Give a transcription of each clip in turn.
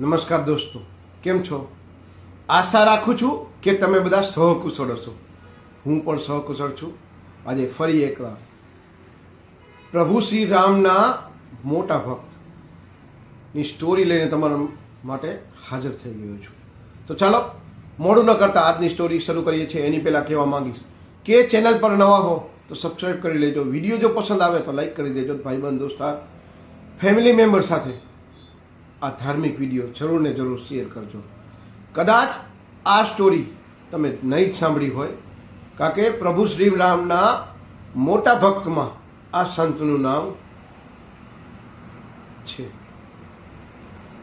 નમસ્કાર દોસ્તો, કેમ છો? આશા રાખું છું કે તમે બધા સહકુશળ હશો. હું પણ સહકુશળ છું. આજે ફરી એકવાર પ્રભુ શ્રી રામના મોટા ભક્તની સ્ટોરી લઈને તમારા માટે હાજર થઈ ગયો છું. તો ચાલો, મોડું ન કરતા આજની સ્ટોરી શરૂ કરીએ છીએ. એની પહેલાં કહેવા માંગીશ કે ચેનલ પર નવા હો તો સબસ્ક્રાઈબ કરી લેજો. વીડિયો જો પસંદ આવે તો લાઈક કરી દેજો. ભાઈબંધ દોસ્તાર ફેમિલી મેમ્બર સાથે આ ધાર્મિક વીડિયો જરૂર ને જરૂર શેર કરજો. કદાચ આ સ્ટોરી તમે નહીં જ સાંભળી હોય, કારણ કે પ્રભુ શ્રી રામના મોટા ભક્તમાં આ સંતનું નામ છે.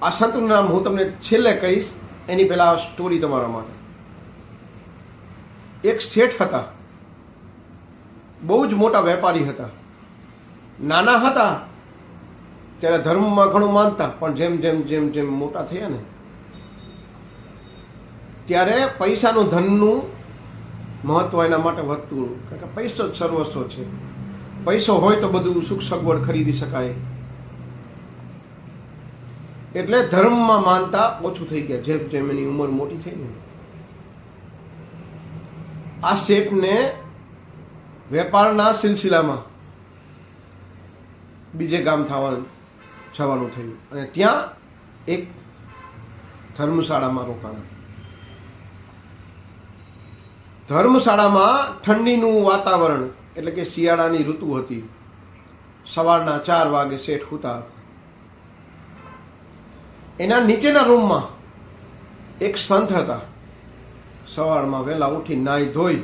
આ સંતનું નામ હું તમને છેલ્લે કહીશ, એની પહેલા આ સ્ટોરી તમારા માટે. એક શેઠ હતા. બહુ જ મોટા વેપારી હતા. નાના હતા. ત્યારે ધર્મમાં ઘણું માનતા, પણ જેમ જેમ જેમ જેમ મોટા થયા ને, ત્યારે પૈસાનું ધનનું મહત્વ એના માટે વધતું. કારણ કે પૈસો જ સર્વસ્વ છે. પૈસો હોય તો બધું સુખ સગવડ ખરીદી શકાય. એટલે ધર્મમાં માનતા ઓછું થઈ ગયા, જેમ જેમ એની ઉંમર મોટી થઈ ને આ શેઠને વેપારના સિલસિલામાં બીજે ગામ થવાનું જવાનું થયું. અને ત્યાં એક ધર્મશાળામાં રોકાણા. ધર્મશાળામાં ઠંડીનું વાતાવરણ, એટલે કે શિયાળાની ઋતુ હતી. સવારના ચાર વાગે શેઠ હુતા એના નીચેના રૂમમાં એક સંત હતા. સવારમાં વહેલા ઉઠી નાઈ ધોઈ.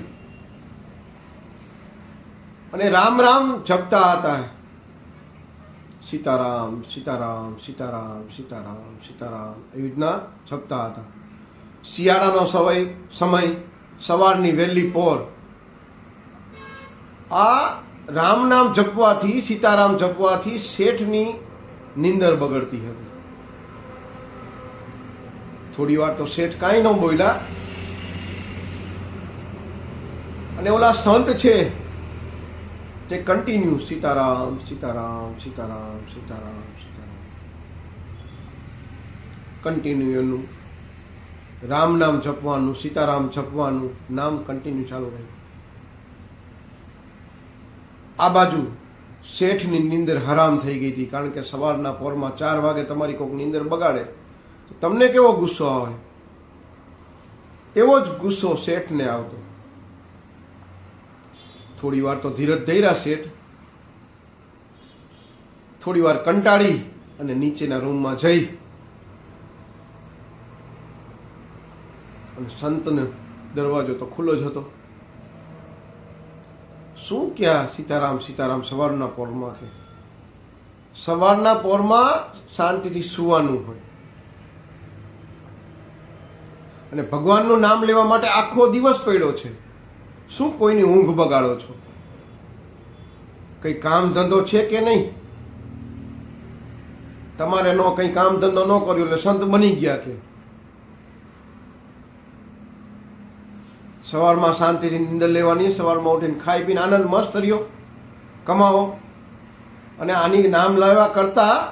અને રામ રામ જપતા હતા. સીતારામ સીતારામ સીતારામ સીતારામ સીતારામ એવી રીતના જપતા હતા. શિયાળાનો સમય સમય, સવારની વહેલી પોર. આ રામ નામ જપવાથી, સીતારામ જપવાથી શેઠની નીંદર બગડતી હતી. થોડી વાર તો શેઠ કાંઈ ન બોલ્યા. અને ઓલા સંત છે તે કન્ટિન્યુ સીતારામ સીતારામ સીતારામ સીતારામ સીતારામ. કન્ટિન્યુ એનું. રામ નામ જપવાનું, સીતારામ જપવાનું, નામ કન્ટિન્યુ ચાલુ રહ્યું. આ બાજુ શેઠની નીંદર હરામ થઈ ગઈ હતી, કારણ કે સવારના પોરમાં ચાર વાગે તમારી કોઈક નીંદર બગાડે. તમને કેવો ગુસ્સો આવે? એવો જ ગુસ્સો શેઠને આવતો. થોડી વાર તો ધીરજ ધૈરા શેઠ. થોડી વાર કંટાળી અને નીચેના રૂમમાં જઈ. અને સંતને દરવાજો તો ખુલ્લો જ હતો. શું ક્યાં સીતારામ સીતારામ સવારના પોરમાં કે સવારના પોરમાં શાંતિથી સુવાનું હોય. અને ભગવાનનું નામ લેવા માટે આખો દિવસ પડ્યો છે. શું કોઈની ઊંઘ બગાડો છો? કઈ કામ ધંધો છે કે નહીં? તમારે નો કઈ કામ ધંધો ન કર્યો એટલે સંત બની ગયા કે? સવારમાં શાંતિથી નીંદર લેવાની, સવારમાં ઉઠીને ખાઈ પીને આનંદ મસ્ત રહ્યો. કમાવો. અને આની નામ લાવવા કરતા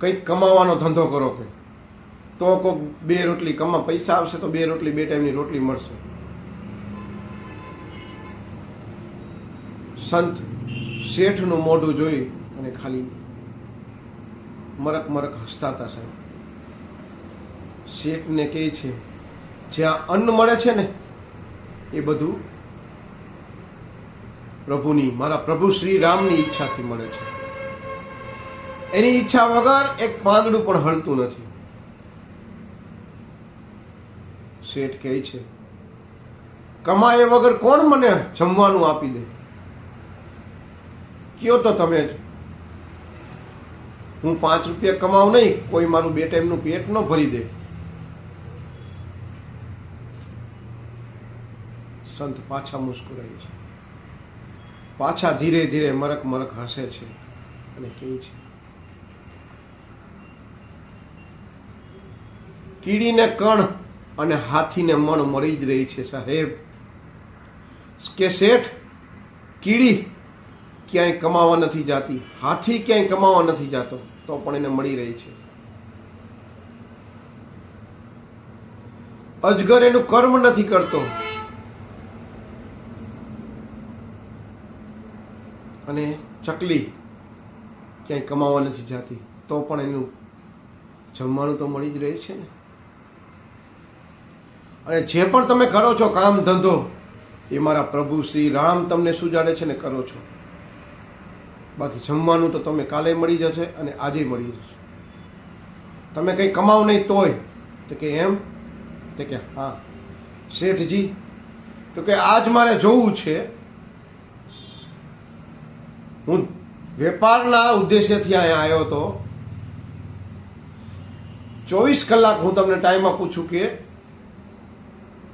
કંઈક કમાવાનો ધંધો કરો કે? તો કોઈક બે રોટલી કમા પૈસા આવશે તો બે રોટલી, બે ટાઈમની રોટલી મળશે. સંત શેઠનું મોઢું જોઈ અને ખાલી મરક મરક હસતા હતા સાહેબ. શેઠને કહે છે, જ્યાં અન્ન મળે છે ને, એ બધું પ્રભુની, મારા પ્રભુ શ્રી રામની ઈચ્છાથી મળે છે. એની ઈચ્છા વગર એક પાંદડું પણ હળતું નથી. શેઠ કહે છે, કમાય વગર કોણ મને જમવાનું આપી દે? કયો તો તમે જ. હું પાંચ રૂપિયા કમાવ નહીં, કોઈ મારું બે ટાઈમનું પેટ ન ભરી દે. સંત પાછા મુસ્કુરાય છે. પાછા ધીરે ધીરે મરક મરક હસે છે અને કે છે, કીડીને કણ અને હાથીને મણ મળી જ રહી છે સાહેબ. કે શેઠ, કીડી ક્યાંય કમાવા નથી જાતી, હાથી ક્યાંય કમાવા નથી જાતો, તો પણ એને મળી રહી છે. અજગર એનું કર્મ નથી કરતો. અને ચકલી ક્યાંય કમાવા નથી જાતી, તો પણ એનું જમવાનું તો મળી જ રહે છે ને. અને જે પણ તમે કરો છો કામ ધંધો, એ મારા પ્રભુ શ્રી રામ તમને શું જાણે છે ને કરો છો. બાકી જમવાનું તો તમે કાલે મળી જશે અને આજે મળી જશે. તમે કંઈ કમાવ નહીં તોય. તો કે એમ? તો કે હા. શેઠજી, તો કે આજ મારે જોવું છે. હું વેપારના ઉદ્દેશ્યથી અહીંયા આવ્યો હતો. ચોવીસ કલાક હું તમને ટાઈમ આપું છું કે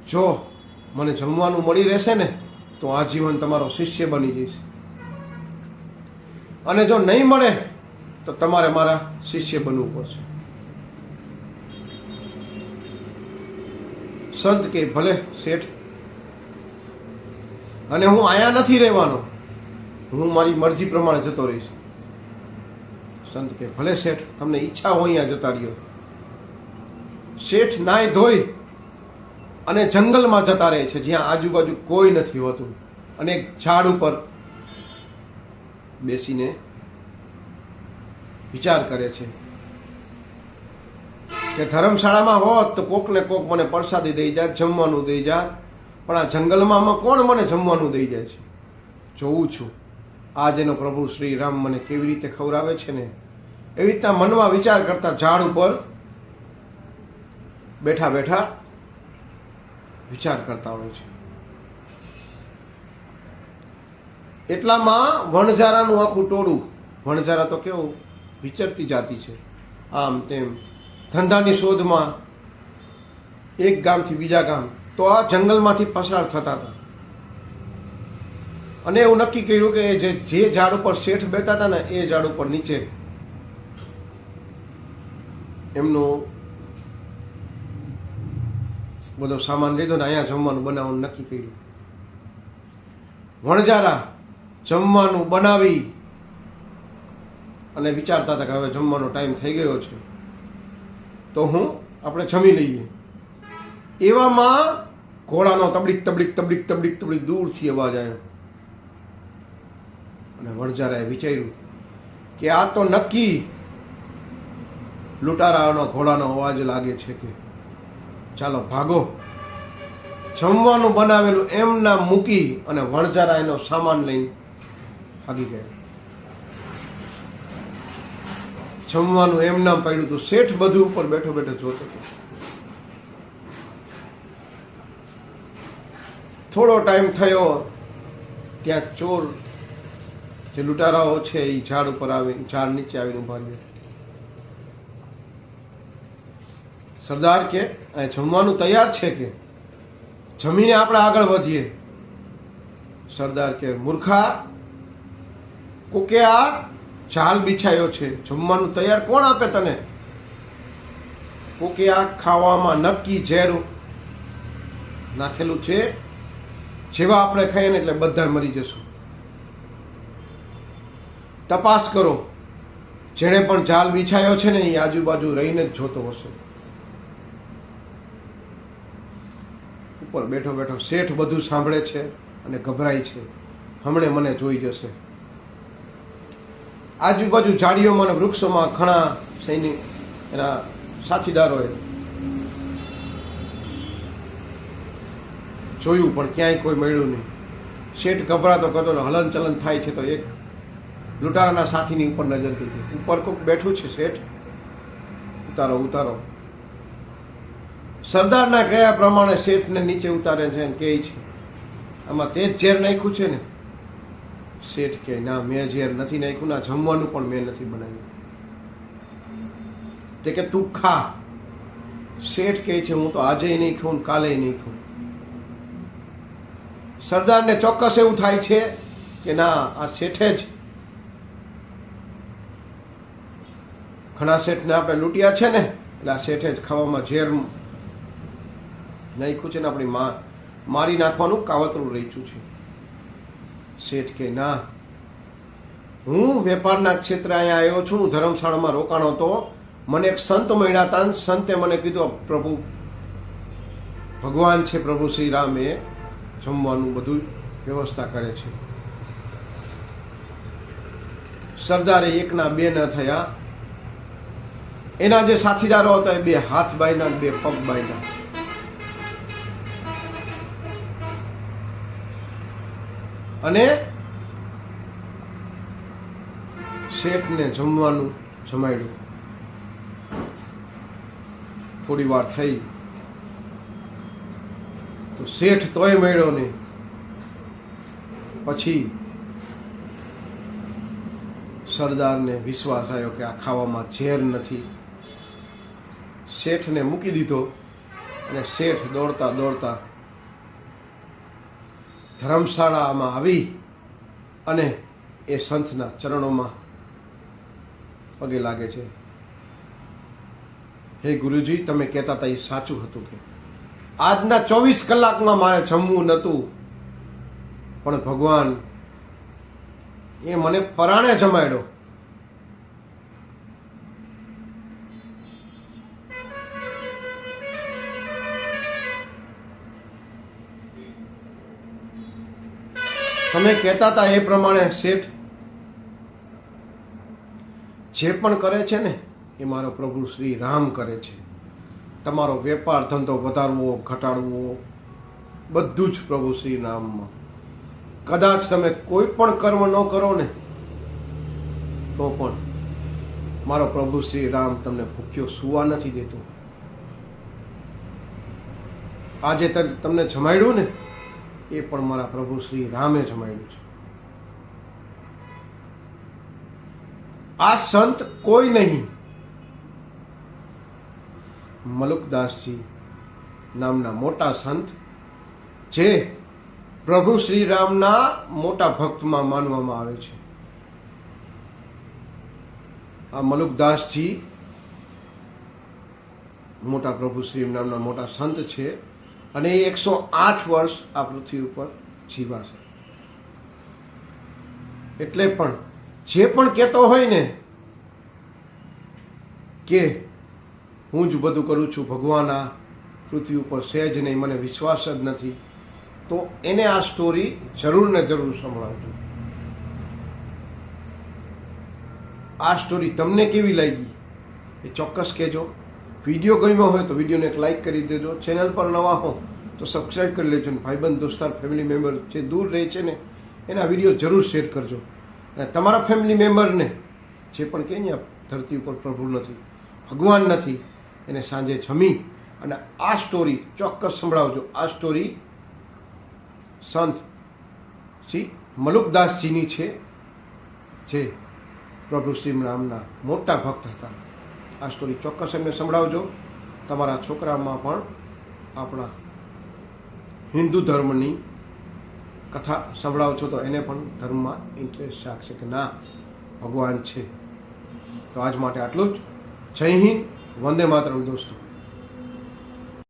જો મને જમવાનું મળી રહેશે ને, તો આજીવન તમારો શિષ્ય બની જઈશ અને જો નહીં મળે, તો તમારે મારા શિષ્ય બનવું પડશે. સંત કે, ભલે શેઠ, અને હું આયા નથી રહેવાનો, હું મારી મરજી પ્રમાણે જતો રહીશ. સંત કે, ભલે શેઠ, તમને ઈચ્છા હોય અહીંયા જતા રહ્યો. શેઠ નાય ધોઈ અને જંગલમાં જતા રહે છે, જ્યાં આજુબાજુ કોઈ નથી હોતું. અને એક ઝાડ ઉપર બેસીને વિચાર કરે છે કે ધર્મશાળામાં હોત તો કોક ને કોક મને પ્રસાદી દઈ જાય જમવાનું દઈ જાય પણ આ જંગલમાં આમાં કોણ મને જમવાનું દઈ જાય છે? જોઉં છું. આજ એનો પ્રભુ શ્રી રામ મને કેવી રીતે ખવડાવે છે ને? એવી રીતના મનમાં વિચાર કરતા ઝાડ ઉપર બેઠા બેઠા વિચાર કરતા હોય છે. એટલામાં વણઝારાનું આખું ટોળું, વણઝારા તો કેવું વિચરતી જાતિ છે. આમ તેમ ધંધાની શોધમાં એક ગામથી બીજા ગામ તો આ જંગલમાંથી પસાર થતા હતા. અને એવું નક્કી કર્યું કે જે જે ઝાડ ઉપર શેઠ બેઠા હતા ને એ ઝાડ ઉપર નીચે. એમનું બધો સામાન લીધો ને અહીંયા જમવાનું બનાવવાનું નક્કી કર્યું. વણજારા જમવાનું બનાવી અને વિચારતા હતા કે હવે જમવાનો ટાઈમ થઈ ગયો છે. તો હું આપણે જમી લઈએ. એવામાં ઘોડાનો તબડીક તબડીક તબડીક તબડીક તબડીક દૂરથી અવાજ આવ્યો. અને વણજારાએ વિચાર્યું કે આ તો નક્કી લૂંટારાનો, ઘોડાનો અવાજ લાગે છે કે ચાલો ભાગો. જમવાનું બનાવેલું એમના મૂકી અને વણજારા એનો સામાન લઈને ભાગી ગયા. જમવાનું એમના પડ્યું હતું શેઠ બધું ઉપર બેઠો બેઠો જોતો હતો. થોડો ટાઈમ થયો, ત્યાં ચોર જે લૂંટારાઓ છે એ ઝાડ ઉપર આવે ઝાડ નીચે આવીને ઊભા રહે સરદાર કે જમવાનું તૈયાર છે કે? જમીને આપણે આગળ વધીએ. સરદાર કે, મૂર્ખા કોકે આ જાલ બિછાયો છે. જમવાનું તૈયાર કોણ આપે તને? કોકે આ ખાવામાં નક્કી ઝેર નાખેલું છે. જેવા આપણે ખાઈએ ને એટલે બધા મરી જશું. તપાસ કરો. જેણે પણ જાલ બિછાયો છે ને એ આજુબાજુ રહીને જ જોતો હશે. ઉપર બેઠો બેઠો શેઠ બધું સાંભળે છે અને ગભરાય છે. હમણે મને જોઈ જશે. આજુબાજુ ઝાડીઓમાં અને વૃક્ષોમાં ઘણા સૈનિક એના સાથીદારોએ જોયું, પણ ક્યાંય કોઈ મળ્યું નહીં. શેઠ ગભરાતો કરતો હલન ચલન થાય છે તો એક લૂંટારાના સાથીની ઉપર નજર દીધી ઉપર કોઈક બેઠું છે શેઠ? ઉતારો ઉતારો. સરદારના કયા પ્રમાણે શેઠને નીચે ઉતારે છે અને કહે છે. આમાં તે જ ઝેર નાખ્યું છે ને? શેઠ કે, ના, મેં ઝેર નથી નાખ્યું, ના, જમવાનું પણ મેં નથી બનાવ્યું. તે કે, તું ખા. શેઠ કહે છે, હું તો આજે નહીં ખાઉં કાલે નહીં ખાઉં. સરદારને ચોક્કસ એવું થાય છે કે, ના, આ શેઠે જ ઘણા શેઠને આપણે લૂંટ્યા છે ને, એટલે આ શેઠે જ ખાવામાં ઝેર નાખ્યું છે ને, આપણી મા, મારી નાખવાનું કાવતરું રચ્યું છે. શેઠ કે ના, હું વેપારના ક્ષેત્રે અહીંયા આવ્યો છું હું ધર્મશાળામાં રોકાણો હતો. મને એક સંત મળ્યા હતા સંતે મને કીધું પ્રભુ, ભગવાન છે પ્રભુ શ્રી રામ જમવાનું બધું વ્યવસ્થા કરે છે. સરદારે એકના બે ન થયા. એના જે સાથીદારો હતા, એ બે હાથ બાયના બે પગ બાયના અને શેઠને જમવાનું જમાડ્યું. થોડી વાર થઈ. તો શેઠ તોય મળ્યો નહીં. પછી સરદારને વિશ્વાસ આવ્યો કે આ ખાવામાં ઝેર નથી. શેઠને મૂકી દીધો અને શેઠ દોડતા દોડતા ધર્મશાળામાં આવી અને એ સંતના ચરણોમાં પગે લાગે છે. હે ગુરુજી, તમે કહેતા હતા એ સાચું હતું કે આજના ચોવીસ કલાકમાં મારે જમવું નહોતું. પણ ભગવાન એ મને પરાણે જમાડ્યો. તમે કહેતા હતા એ પ્રમાણે શેઠ, જે પણ કરે છે ને, એ મારો પ્રભુ શ્રી રામ કરે છે. તમારો વેપાર ધંધો વધારવો, ઘટાડવો, બધું જ પ્રભુ શ્રી રામમાં. કદાચ તમે કોઈ પણ કર્મ ન કરો ને, તો પણ મારો પ્રભુ શ્રી રામ તમને ભૂખ્યો સુવા નથી દેતો. આજે તમને જમાડ્યું ને એ પણ મારા પ્રભુ શ્રી રામે જમાડ્યું છે. આ સંત કોઈ નહીં. મલુકદાસજી નામના મોટા સંત જે પ્રભુ શ્રી રામના મોટા ભક્તમાં માનવામાં આવે છે. આ મલુકદાસજી મોટા પ્રભુ શ્રી નામના મોટા સંત છે. અને એ એકસો આઠ વર્ષ આ પૃથ્વી ઉપર જીવાશે. એટલે પણ જે પણ કહેતો હોય ને કે હું જ બધું કરું છું ભગવાન આ પૃથ્વી ઉપર સહેજ નહીં, મને વિશ્વાસ જ નથી, તો એને આ સ્ટોરી જરૂર ને જરૂર સંભળાવજો. આ સ્ટોરી તમને કેવી લાગી એ ચોક્કસ કહેજો. વીડિયો ગમ્યો હોય તો વિડીયોને એક લાઇક કરી દેજો. ચેનલ પર નવા હો તો સબસ્ક્રાઈબ કરી લેજો ને ભાઈબંધ, દોસ્તાર ફેમિલી મેમ્બર જે દૂર રહે છે ને, એના વીડિયો જરૂર શેર કરજો. અને તમારા ફેમિલી મેમ્બરને જે પણ કહે ને ધરતી ઉપર પ્રભુ નથી, ભગવાન નથી, એને સાંજે જમી અને આ સ્ટોરી ચોક્કસ સંભળાવજો. આ સ્ટોરી સંત શ્રી મલુકદાસજીની છે, જે પ્રભુ શ્રી રામના મોટા ભક્ત હતા. આ સ્ટોરી ચોક્કસ એમને સંભળાવજો. તમારા છોકરામાં પણ આપણા હિન્દુ ધર્મની કથા સંભળાવો છો તો એને પણ ધર્મમાં ઇન્ટરેસ્ટ રાખશે કે ના, ભગવાન છે. તો આજ માટે આટલું જ. જય હિન્દ, વંદે માતરમ દોસ્તો.